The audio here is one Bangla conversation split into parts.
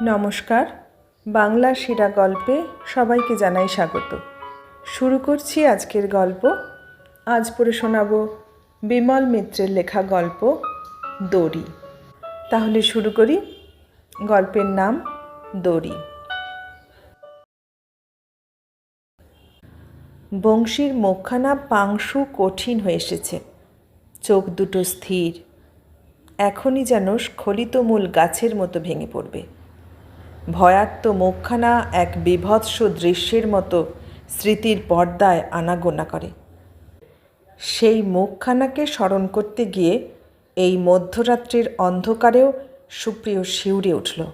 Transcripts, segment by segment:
নমস্কার। বাংলা সেরা গল্পে সবাইকে জানাই স্বাগত। শুরু করছি আজকের গল্প। আজ পড়ে শোনাব বিমল মিত্রের লেখা গল্প দড়ি। তাহলে শুরু করি। গল্পের নাম দড়ি। বংশীর মুখখানা পাংশু কঠিন হয়ে এসেছে। চোখ দুটো স্থির। এখনই যেন স্খলিত মূল গাছের মতো ভেঙে পড়বে। ভয়ার্ত মুখখানা এক বিভৎস দৃশ্যের মতো স্মৃতির পর্দায় আনাগোনা করে। সেই মুখখানাকে স্মরণ করতে গিয়ে এই মধ্যরাত্রির অন্ধকারেও সুপ্রিয় শিউরে উঠল।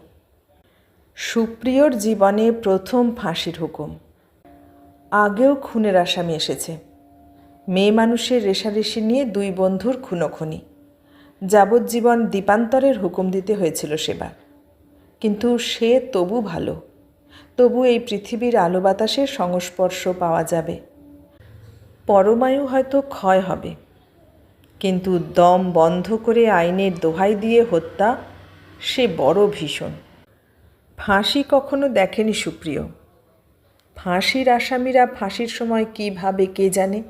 সুপ্রিয়র জীবনে প্রথম ফাঁসির হুকুম। আগেও খুনের আসামি এসেছে। মেয়ে মানুষের রেশারেশি নিয়ে দুই বন্ধুর খুনোখুনি। যাবজ্জীবন দ্বীপান্তরের হুকুম দিতে হয়েছিল সেবার। কিন্তু সে তবু ভালো। তবু এই পৃথিবীর আলো বাতাসের সংস্পর্শ পাওয়া যাবে। পরমায়ু হয়তো ক্ষয় হবে। কিন্তু দম বন্ধ করে আইনের দোহাই দিয়ে হত্যা, সে বড় ভীষণ। ফাঁসি কখনো দেখেনি সুপ্রিয়। ফাঁসির আসামিরা ফাঁসির সময় কী ভাবে কে জানে?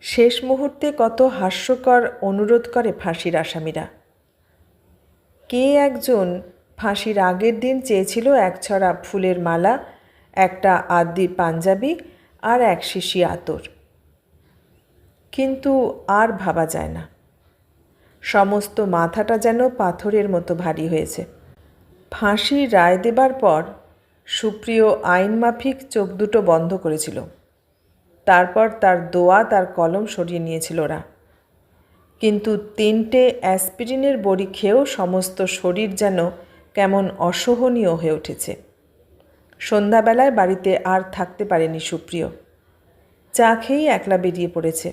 শেষ মুহূর্তে কত হাস্যকর অনুরোধ করে ফাঁসির আসামিরা। কে একজন ফাঁসির আগের দিন চেয়েছিল এক ছড়া ফুলের মালা, একটা আদির পাঞ্জাবি আর এক শিশি আতর। কিন্তু আর ভাবা যায় না। সমস্ত মাথাটা যেন পাথরের মতো ভারী হয়েছে। ফাঁসির রায় দেবার পর সুপ্রিয় আইনমাফিক চোখ দুটো বন্ধ করেছিল। তারপর তার দোয়া, তার কলম সরিয়ে নিয়েছিল ওরা। কিন্তু তিনটে অ্যাসপিরিনের বড়ি খেয়েও সমস্ত শরীর যেন কেমন অসহনীয় হয়ে উঠেছে। সন্ধ্যাবেলায় বাড়িতে আর থাকতে পারেনি সুপ্রিয়। চা খেয়েই একলা বেরিয়ে পড়েছে।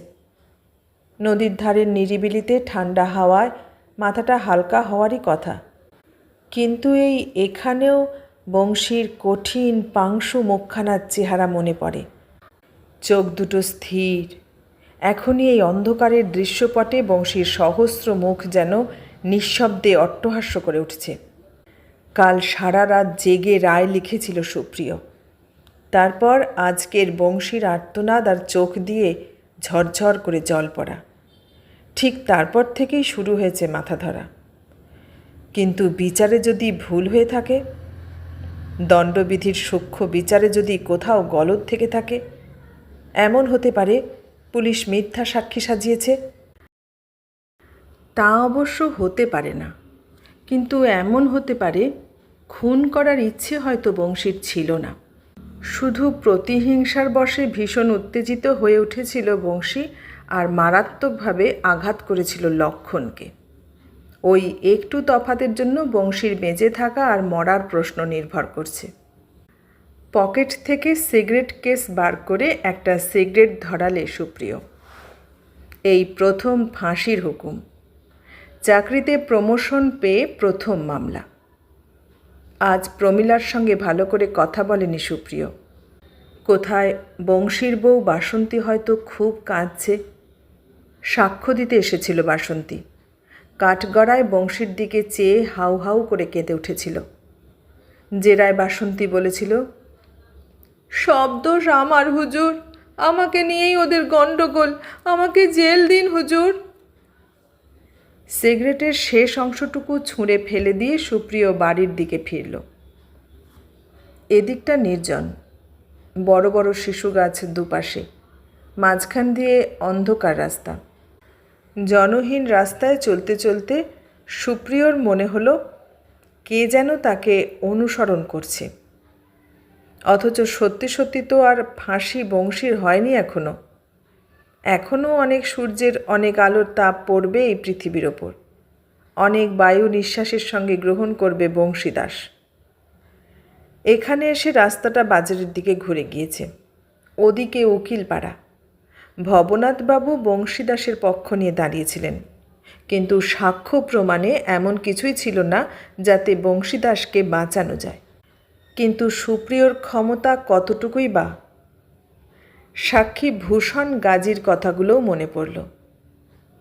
নদীর ধারের নিরিবিলিতে ঠান্ডা হাওয়ায় মাথাটা হালকা হওয়ারই কথা। কিন্তু এই এখানেও বংশীর কঠিন পাংশু মুখখানার চেহারা মনে পড়ে। চোখ দুটো স্থির। এখনই এই অন্ধকারের দৃশ্যপটে বংশীর সহস্র মুখ যেন নিঃশব্দে অট্টহাস্য করে উঠছে। কাল সারা রাত জেগে রায় লিখেছিল সুপ্রিয়। তারপর আজকের বংশীর আর্তনাদ আর চোখ দিয়ে ঝরঝর করে জল পড়া। ঠিক তারপর থেকেই শুরু হয়েছে মাথা ধরা। কিন্তু বিচারে যদি ভুল হয়ে থাকে, দণ্ডবিধির সূক্ষ্ম বিচারে যদি কোথাও গলদ থেকে থাকে, এমন হতে পারে পুলিশ মিথ্যা সাক্ষী সাজিয়েছে। তা অবশ্য হতে পারে না। কিন্তু এমন হতে পারে খুন করার ইচ্ছে হয়তো বংশীর ছিল না। শুধু প্রতিহিংসার বশে ভীষণ উত্তেজিত হয়ে উঠেছিল বংশী আর মারাত্মকভাবে আঘাত করেছিল লক্ষণকে। ওই একটু তফাতের জন্য বংশীর বেঁচে থাকা আর মরার প্রশ্ন নির্ভর করছে। পকেট থেকে সিগারেট কেস বার করে একটা সিগারেট ধরালে সুপ্রিয়। এই প্রথম ফাঁসির হুকুম। চাকরিতে প্রমোশন পেয়ে প্রথম মামলা। আজ প্রমিলার সঙ্গে ভালো করে কথা বলেনি সুপ্রিয়। কোথায় বংশীর বউ বাসন্তী হয়তো খুব কাঁদছে। সাক্ষ্য দিতে এসেছিল বাসন্তী। কাঠগড়ায় বংশীর দিকে চেয়ে হাউ হাউ করে কেঁদে উঠেছিল। জেরায় বাসন্তী বলেছিল, সব দোষ আমার হুজুর। আমাকে নিয়েই ওদের গণ্ডগোল। আমাকে জেল দিন হুজুর। সিগারেটের শেষ অংশটুকু ছুঁড়ে ফেলে দিয়ে সুপ্রিয় বাড়ির দিকে ফিরল। এদিকটা নির্জন। বড় বড় শিশু গাছ দুপাশে। মাঝখান দিয়ে অন্ধকার রাস্তা। জনহীন রাস্তায় চলতে চলতে সুপ্রিয়র মনে হলো, কে যেন তাকে অনুসরণ করছে। অথচ সত্যি সত্যি তো আর ফাঁসি বংশীর হয়নি এখনও এখনও অনেক সূর্যের অনেক আলোর তাপ পড়বে এই পৃথিবীর ওপর। অনেক বায়ু নিঃশ্বাসের সঙ্গে গ্রহণ করবে বংশীদাস। এখানে এসে রাস্তাটা বাজারের দিকে ঘুরে গিয়েছে। ওদিকে উকিলপাড়া। ভবনাথবাবু বংশীদাসের পক্ষ নিয়ে দাঁড়িয়েছিলেন। কিন্তু সাক্ষ্য প্রমাণে এমন কিছুই ছিল না যাতে বংশীদাসকে বাঁচানো যায়। কিন্তু সুপ্রিয়র ক্ষমতা কতটুকুই বা সাক্ষী ভূষণ গাজীর কথাগুলোও মনে পড়ল।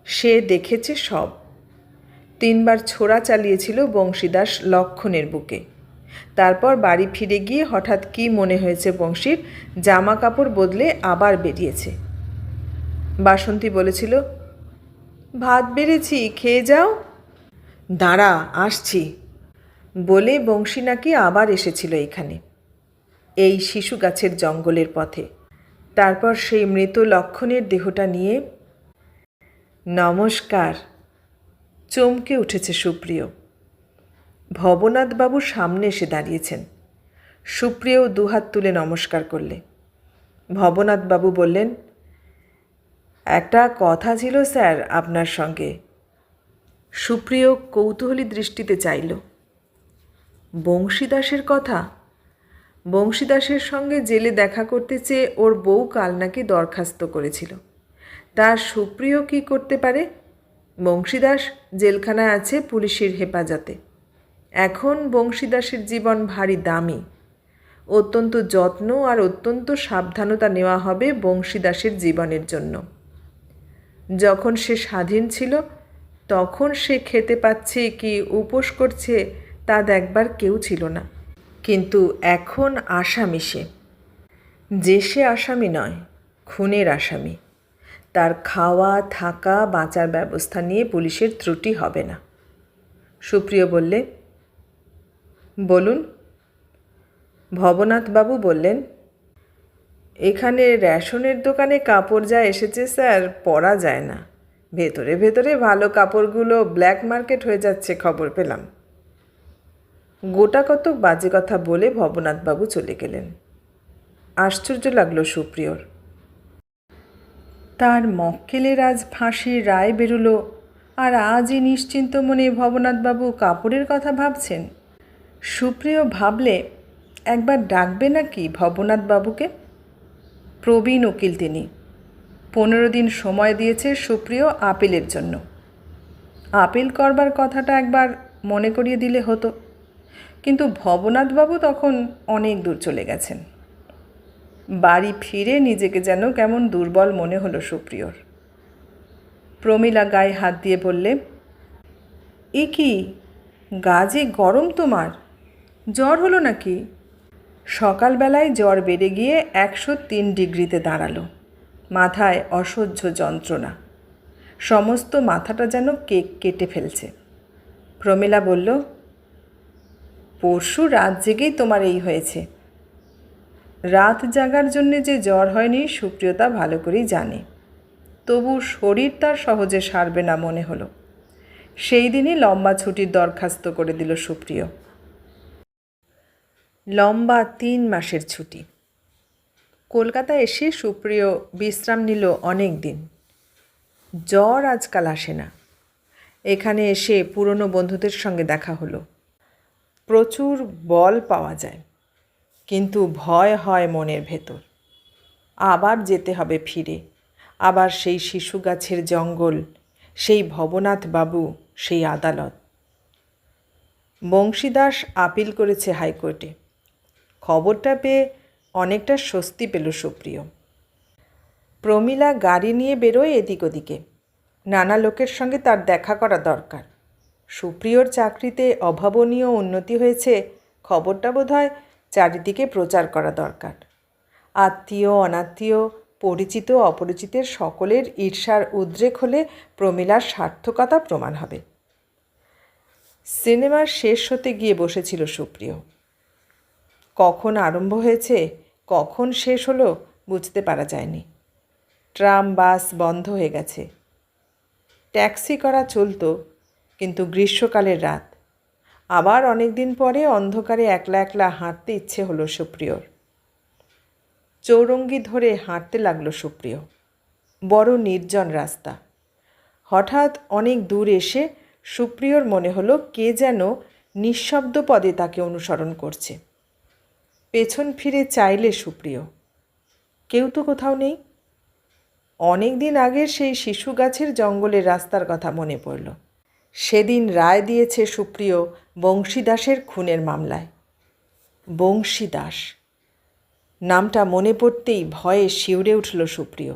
সে দেখেছে সব। তিনবার ছোড়া চালিয়েছিল বংশীদাস লক্ষণের বুকে। তারপর বাড়ি ফিরে গিয়ে হঠাৎ কী মনে হয়েছে বংশীর, জামা কাপড় বদলে আবার বেরিয়েছে। বাসন্তী বলেছিল, ভাত বেড়েছি, খেয়ে যাও? দাঁড়া, আসছি। বলে বংশী নাকি আবার এসেছিল এখানে। এই শিশু গাছের জঙ্গলের পথে। তারপর সেই মৃত লক্ষণের দেহটা নিয়ে, নমস্কার। চমকে উঠেছে সুপ্রিয়। ভবনাথবাবু সামনে এসে দাঁড়িয়েছেন। সুপ্রিয় দুহাত তুলে নমস্কার করলে। ভবনাথবাবু বললেন, একটা কথা ছিল স্যার আপনার সঙ্গে। সুপ্রিয় কৌতূহলী দৃষ্টিতে চাইল। বংশীদাসের কথা বংশীদাসের সঙ্গে জেলে দেখা করতে চেয়ে ওর বউ কাল নাকি দরখাস্ত করেছিল। তার সুপ্রিয় কি করতে পারে? বংশীদাস জেলখানায় আছে পুলিশের হেফাজতে। এখন বংশীদাসের জীবন ভারী দামি। অত্যন্ত যত্ন আর অত্যন্ত সাবধানতা নেওয়া হবে বংশীদাসের জীবনের জন্য। যখন সে স্বাধীন ছিল, তখন সে খেতে পাচ্ছে কি, উপোস করছে, তা দেখবার কেউ ছিল না। কিন্তু এখন আসামি সে। যে সে আসামি নয়, খুনের আসামি। তার খাওয়া, থাকা, বাঁচার ব্যবস্থা নিয়ে পুলিশের ত্রুটি হবে না। সুপ্রিয় বললে, বলুন। ভবনাথবাবু বললেন, এখানে রেশনের দোকানে কাপড় যা এসেছে স্যার, পরা যায় না। ভেতরে ভেতরে ভালো কাপড়গুলো ব্ল্যাক মার্কেট হয়ে যাচ্ছে খবর পেলাম। গোটা কত বাজে কথা বলে ভবনাথবাবু চলে গেলেন। আশ্চর্য লাগল সুপ্রিয়র। তার মক্কেলের আজ ফাঁসির রায় বেরুলো, আর আজই নিশ্চিন্ত মনে ভবনাথবাবু কাপড়ের কথা ভাবছেন। সুপ্রিয় ভাবলে, একবার ডাকবে নাকি ভবনাথবাবুকে প্রবীণ উকিল তিনি। পনেরো দিন সময় দিয়েছে সুপ্রিয় আপিলের জন্য। আপিল করবার কথাটা একবার মনে করিয়ে দিলে হতো। কিন্তু ভবনাথবাবু তখন অনেক দূর চলে গেছেন। বাড়ি ফিরে নিজেকে যেন কেমন দুর্বল মনে হলো সুপ্রিয়র। প্রমীলা গায়ে হাত দিয়ে বললে, এ কি গা যে গরম তোমার? জ্বর হলো নাকি? সকালবেলায় জ্বর বেড়ে গিয়ে একশো তিন ডিগ্রিতে দাঁড়াল। মাথায় অসহ্য যন্ত্রণা। সমস্ত মাথাটা যেন কেক কেটে ফেলছে। প্রমীলা বলল পরশু রাত জেগেই তোমার এই হয়েছে। রাত জাগার জন্যে যে জ্বর হয়নি সুপ্রিয়তা ভালো করেই জানে। তবু শরীর তার সহজে সারবে না মনে হলো। সেই দিনই লম্বা ছুটির দরখাস্ত করে দিল সুপ্রিয়। লম্বা তিন মাসের ছুটি। কলকাতা এসে সুপ্রিয় বিশ্রাম নিল অনেক দিন। জ্বর আজকাল আসে না। এখানে এসে পুরনো বন্ধুদের সঙ্গে দেখা হলো। প্রচুর বল পাওয়া যায়, কিন্তু ভয় হয় মনের ভেতর। আবার যেতে হবে ফিরে। আবার সেই শিশু গাছের জঙ্গল, সেই ভবনাথ বাবু, সেই আদালত। বংশীদাস আপিল করেছে হাইকোর্টে। খবরটা পেয়ে অনেকটা স্বস্তি পেল সুপ্রিয়। প্রমীলা গাড়ি নিয়ে বেরোয় এদিক ওদিকে। নানা লোকের সঙ্গে তার দেখা করা দরকার। সুপ্রিয়র চাকরিতে অভাবনীয় উন্নতি হয়েছে, খবরটা বোধহয় চারিদিকে প্রচার করা দরকার। আত্মীয়, অনাত্মীয়, পরিচিত, অপরিচিতের সকলের ঈর্ষার উদ্রেক হলে প্রমীলার সার্থকতা প্রমাণ হবে। সিনেমার শেষ হতে গিয়ে বসেছিল সুপ্রিয়। কখন আরম্ভ হয়েছে, কখন শেষ হলো বুঝতে পারা যায়নি। ট্রাম, বাস বন্ধ হয়ে গেছে। ট্যাক্সি করা চলতো কিন্তু গ্রীষ্মকালের রাত। আবার অনেক দিন পরে অন্ধকারে একলা একলা হাঁটতে ইচ্ছে হলো সুপ্রিয়র। চৌরঙ্গি ধরে হাঁটতে লাগল সুপ্রিয়। বড় নির্জন রাস্তা। হঠাৎ অনেক দূর এসে সুপ্রিয়র মনে হলো কে যেন নিঃশব্দ পদে তাকে অনুসরণ করছে। পেছন ফিরে চাইলে সুপ্রিয়। কেউ তো কোথাও নেই। অনেক দিন আগের সেই শিশু গাছের জঙ্গলের রাস্তার কথা মনে পড়ল। সেদিন রায় দিয়েছে সুপ্রিয় বংশীদাসের খুনের মামলায়। বংশীদাস। নামটা মনে পড়তেই ভয়ে শিউরে উঠল সুপ্রিয়।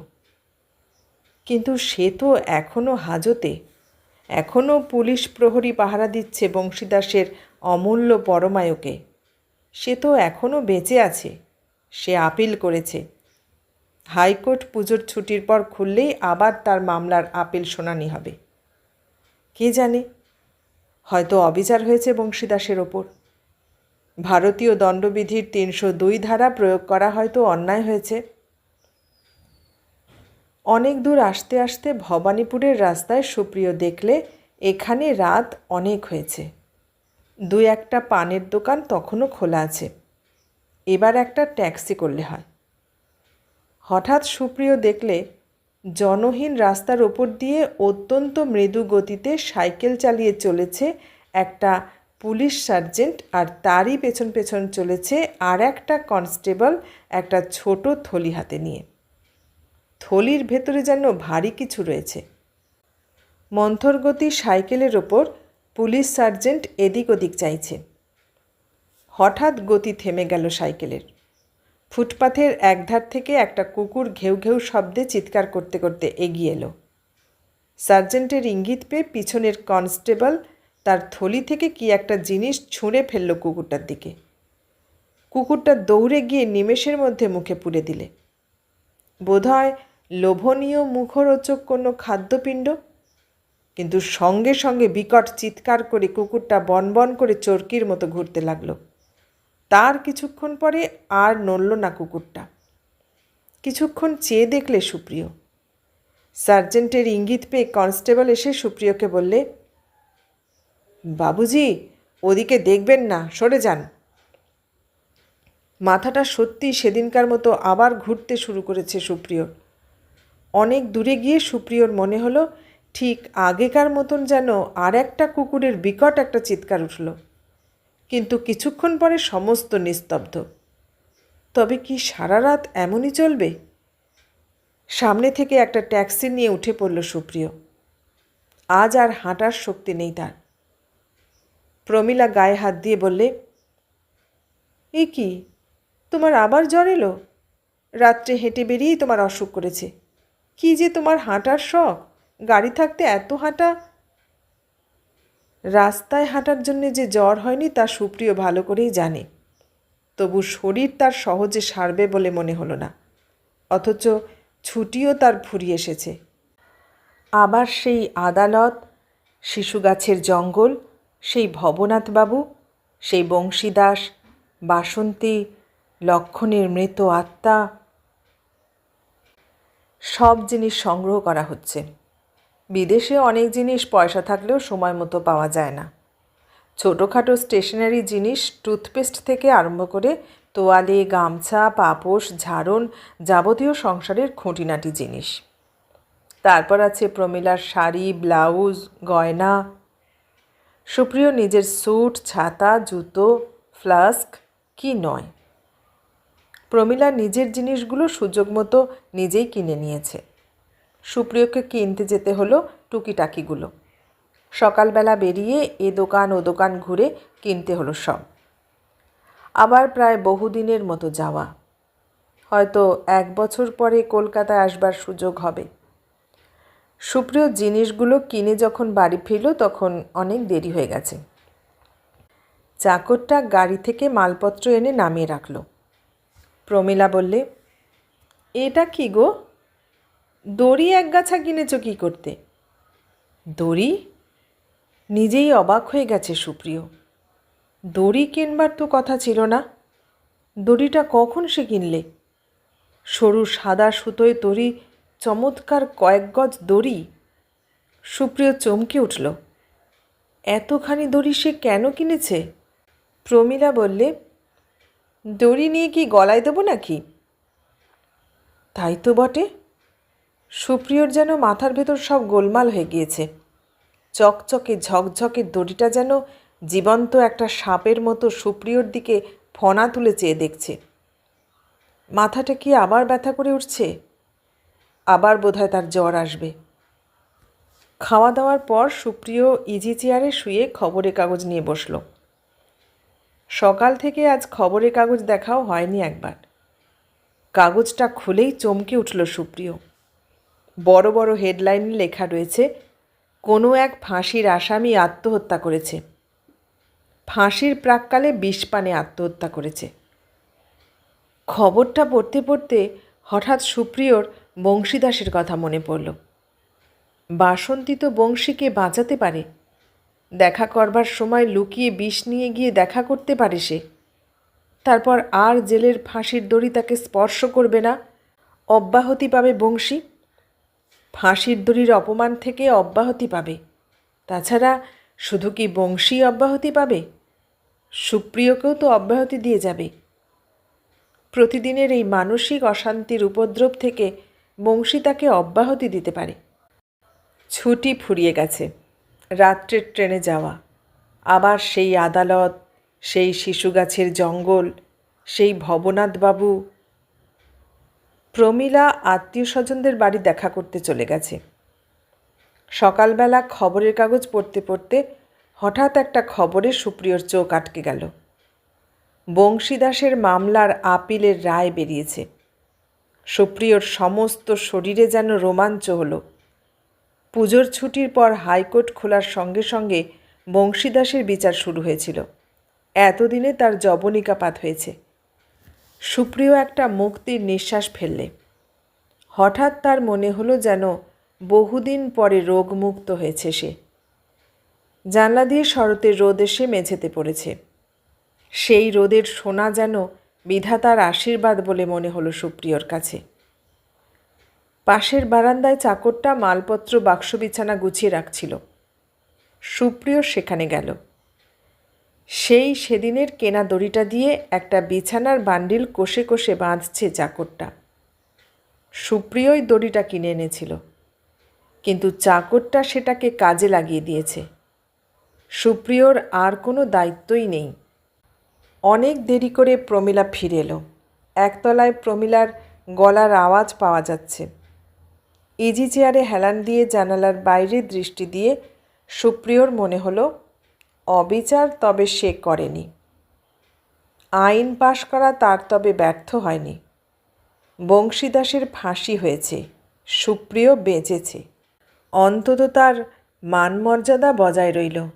কিন্তু সে তো এখনও হাজতে। এখনও পুলিশ প্রহরী পাহারা দিচ্ছে বংশীদাসের অমূল্য পরমায়ুকে। সে তো এখনও বেঁচে আছে। সে আপিল করেছে। হাইকোর্ট পুজোর ছুটির পর খুললেই আবার তার মামলার আপিল শুনানি হবে। কে জানে? হয়তো অবিচার হয়েছে বংশীদাসের ওপর। ভারতীয় দণ্ডবিধির তিনশো দুই ধারা প্রয়োগ করা হয়তো অন্যায় হয়েছে। অনেক দূর আসতে আসতে ভবানীপুরের রাস্তায় সুপ্রিয় দেখলে এখানে রাত অনেক হয়েছে। দুই একটা পানের দোকান তখনও খোলা আছে। এবার একটা ট্যাক্সি করলে হয়। হঠাৎ সুপ্রিয় দেখলে জনহীন রাস্তার ওপর দিয়ে অত্যন্ত মৃদু গতিতে সাইকেল চালিয়ে চলেছে একটা পুলিশ সার্জেন্ট আর তারই পেছন পেছন চলেছে আর একটা কনস্টেবল একটা ছোট থলি হাতে নিয়ে। থলির ভেতরে যেন ভারী কিছু রয়েছে। মন্থর গতি সাইকেলের ওপর পুলিশ সার্জেন্ট এদিক ওদিক চাইছে। হঠাৎ গতি থেমে গেল সাইকেলের। ফুটপাথের একধার থেকে একটা কুকুর ঘেউ ঘেউ শব্দে চিৎকার করতে করতে এগিয়ে এলো। সার্জেন্টের ইঙ্গিত পেয়ে পিছনের কনস্টেবল তার থলি থেকে কি একটা জিনিস ছুঁড়ে ফেলল কুকুরটার দিকে। কুকুরটা দৌড়ে গিয়ে নিমেষের মধ্যে মুখে পুড়ে দিলে। বোধহয় লোভনীয় মুখরোচক কোনো খাদ্যপিণ্ড। কিন্তু সঙ্গে সঙ্গে বিকট চিৎকার করে কুকুরটা বনবন করে চরকির মতো ঘুরতে লাগল। তার কিছুক্ষণ পরে আর নড়ল না কুকুরটা। কিছুক্ষণ চেয়ে দেখলে সুপ্রিয়। সার্জেন্টের ইঙ্গিত পেয়ে কনস্টেবল এসে সুপ্রিয়কে বললে, বাবুজি, ওদিকে দেখবেন না, সরে যান। মাথাটা সত্যি সেদিনকার মতো আবার ঘুরতে শুরু করেছে সুপ্রিয়র অনেক দূরে গিয়ে সুপ্রিয়র মনে হলো, ঠিক আগেকার মতন যেন আর একটা কুকুরের বিকট একটা চিৎকার উঠল। কিন্তু কিছুক্ষণ পরে সমস্ত নিস্তব্ধ। তবে কি সারা রাত এমনই চলবে? সামনে থেকে একটা ট্যাক্সি নিয়ে উঠে পড়ল সুপ্রিয়। আজ আর হাঁটার শক্তি নেই তার। প্রমিলা গায়ে হাত দিয়ে বললে, এ কি? তোমার আবার জ্বর এলো? রাত্রে হেঁটে বেরিয়েই তোমার অসুখ করেছে। কি যে তোমার হাঁটার শখ? গাড়ি থাকতে এত হাঁটা রাস্তায় হাঁটার জন্যে যে জ্বর হয়নি তা সুপ্রিয় ভালো করেই জানে। তবু শরীর তার সহজে সারবে বলে মনে হলো না। অথচ ছুটিও তার ফুরিয়ে এসেছে। আবার সেই আদালত, শিশু গাছের জঙ্গল, সেই ভবনাথবাবু সেই বংশীদাস, বাসন্তী, লক্ষণের মৃত আত্মা, সব জিনিস সংগ্রহ করা হচ্ছে। বিদেশে অনেক জিনিস পয়সা থাকলেও সময় মতো পাওয়া যায় না। ছোটোখাটো স্টেশনারি জিনিস টুথপেস্ট থেকে আরম্ভ করে তোয়ালে, গামছা, পাপোশ, ঝাড়ন যাবতীয় সংসারের খুঁটিনাটি জিনিস। তারপর আছে প্রমিলার শাড়ি, ব্লাউজ, গয়না। সুপ্রিয়, নিজের স্যুট, ছাতা, জুতো, ফ্লাস্ক কি নয়? প্রমিলা নিজের জিনিসগুলো সুযোগ মতো নিজেই কিনে নিয়েছে। সুপ্রিয়কে কিনতে যেতে হলো টুকিটাকিগুলো। সকালবেলা বেরিয়ে এ দোকান ও দোকান ঘুরে কিনতে হলো সব। আবার প্রায় বহুদিনের মতো যাওয়া। হয়তো এক বছর পরে কলকাতায় আসবার সুযোগ হবে। সুপ্রিয় জিনিসগুলো কিনে যখন বাড়ি ফিরল তখন অনেক দেরি হয়ে গেছে। চাকরটা গাড়ি থেকে মালপত্র এনে নামিয়ে রাখল। প্রমিলা বললে, এটা কি গো? দড়ি এক গাছা কিনেছ কী করতে? দড়ি? নিজেই অবাক হয়ে গেছে সুপ্রিয়। দড়ি কিনবার তো কথা ছিল না। দড়িটা কখন সে কিনলে? সরু সাদা সুতোয় দড়ি চমৎকার কয়েক গজ দড়ি? সুপ্রিয় চমকে উঠল। এতখানি দড়ি সে কেন কিনেছে? প্রমীলা বললে, দড়ি নিয়ে কি গলায় দেবো নাকি? তাই তো বটে। সুপ্রিয়র যেন মাথার ভেতর সব গোলমাল হয়ে গিয়েছে। চকচকে ঝকঝকে দড়িটা যেন জীবন্ত একটা সাপের মতো সুপ্রিয়র দিকে ফনা তুলে চেয়ে দেখছে। মাথাটা কি আবার ব্যথা করে উঠছে? আবার বোধহয় তার জ্বর আসবে। খাওয়া দাওয়ার পর সুপ্রিয় ইজি চেয়ারে শুয়ে খবরের কাগজ নিয়ে বসল। সকাল থেকে আজ খবরের কাগজ দেখাও হয়নি একবার। কাগজটা খুলেই চমকে উঠল সুপ্রিয়। বড় বড় হেডলাইন লেখা রয়েছে, কোনো এক ফাঁসির আসামি আত্মহত্যা করেছে। ফাঁসির প্রাককালে বিষপানে আত্মহত্যা করেছে। খবরটা পড়তে পড়তে হঠাৎ সুপ্রিয়র বংশীদাসের কথা মনে পড়ল। বাসন্তী তো বংশীকে বাঁচাতে পারে, দেখা করবার সময় লুকিয়ে বিষ নিয়ে গিয়ে দেখা করতে পারে সে। তারপর আর জেলের ফাঁসির দড়ি তাকে স্পর্শ করবে না, অব্যাহতি পাবে বংশী। ফাঁসির দড়ির অপমান থেকে অব্যাহতি পাবে। তাছাড়া শুধু কি বংশী অব্যাহতি পাবে? সুপ্রিয়কেও তো অব্যাহতি দিয়ে যাবে। প্রতিদিনের এই মানসিক অশান্তির উপদ্রব থেকে বংশী তাকে অব্যাহতি দিতে পারে। ছুটি ফুরিয়ে গেছে, রাত্রের ট্রেনে যাওয়া। আবার সেই আদালত, সেই শিশু গাছের জঙ্গল, সেই ভবনাথবাবু প্রমীলা আত্মীয় স্বজনদের বাড়ি দেখা করতে চলে গেছে। সকালবেলা খবরের কাগজ পড়তে পড়তে হঠাৎ একটা খবরে সুপ্রিয়র চোখ আটকে গেল। বংশীদাসের মামলার আপিলের রায় বেরিয়েছে। সুপ্রিয়র সমস্ত শরীরে যেন রোমাঞ্চ হলো। পুজোর ছুটির পর হাইকোর্ট খোলার সঙ্গে সঙ্গে বংশীদাসের বিচার শুরু হয়েছিল। এতদিনে তার জবনিকাপাত হয়েছে। সুপ্রিয় একটা মুক্তির নিঃশ্বাস ফেললে। হঠাৎ তার মনে হলো যেন বহুদিন পরে রোগমুক্ত হয়েছে সে। জানলা দিয়ে শরতের রোদ এসে মেঝেতে পড়েছে। সেই রোদের সোনা যেন বিধাতার আশীর্বাদ বলে মনে হলো সুপ্রিয়র কাছে। পাশের বারান্দায় চাকরটা মালপত্র বাক্স বিছানা গুছিয়ে রাখছিল। সুপ্রিয় সেখানে গেল। সেই সেদিনের কেনা দড়িটা দিয়ে একটা বিছানার বান্ডিল কষে কষে বাঁধছে চাকরটা। সুপ্রিয়ই দড়িটা কিনে এনেছিল। কিন্তু চাকরটা সেটাকে কাজে লাগিয়ে দিয়েছে। সুপ্রিয়র আর কোনো দায়িত্বই নেই। অনেক দেরি করে প্রমিলা ফিরে এলো। একতলায় প্রমিলার গলার আওয়াজ পাওয়া যাচ্ছে। ইজি চেয়ারে হেলান দিয়ে জানালার বাইরে দৃষ্টি দিয়ে সুপ্রিয়র মনে হলো অবিচার তবে সে করেনি। আইন পাশ করা তার তবে ব্যর্থ হয়নি। বংশীদাসের ফাঁসি হয়েছে, সুপ্রিয় বেঁচেছে। অন্তত তার মানমর্যাদা বজায় রইল।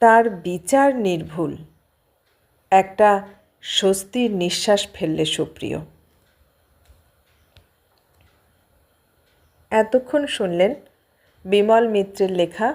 তার বিচার নির্ভুল। একটা স্বস্তির নিঃশ্বাস ফেললে সুপ্রিয়। এতক্ষণ শুনলেন বিমল মিত্রের লেখা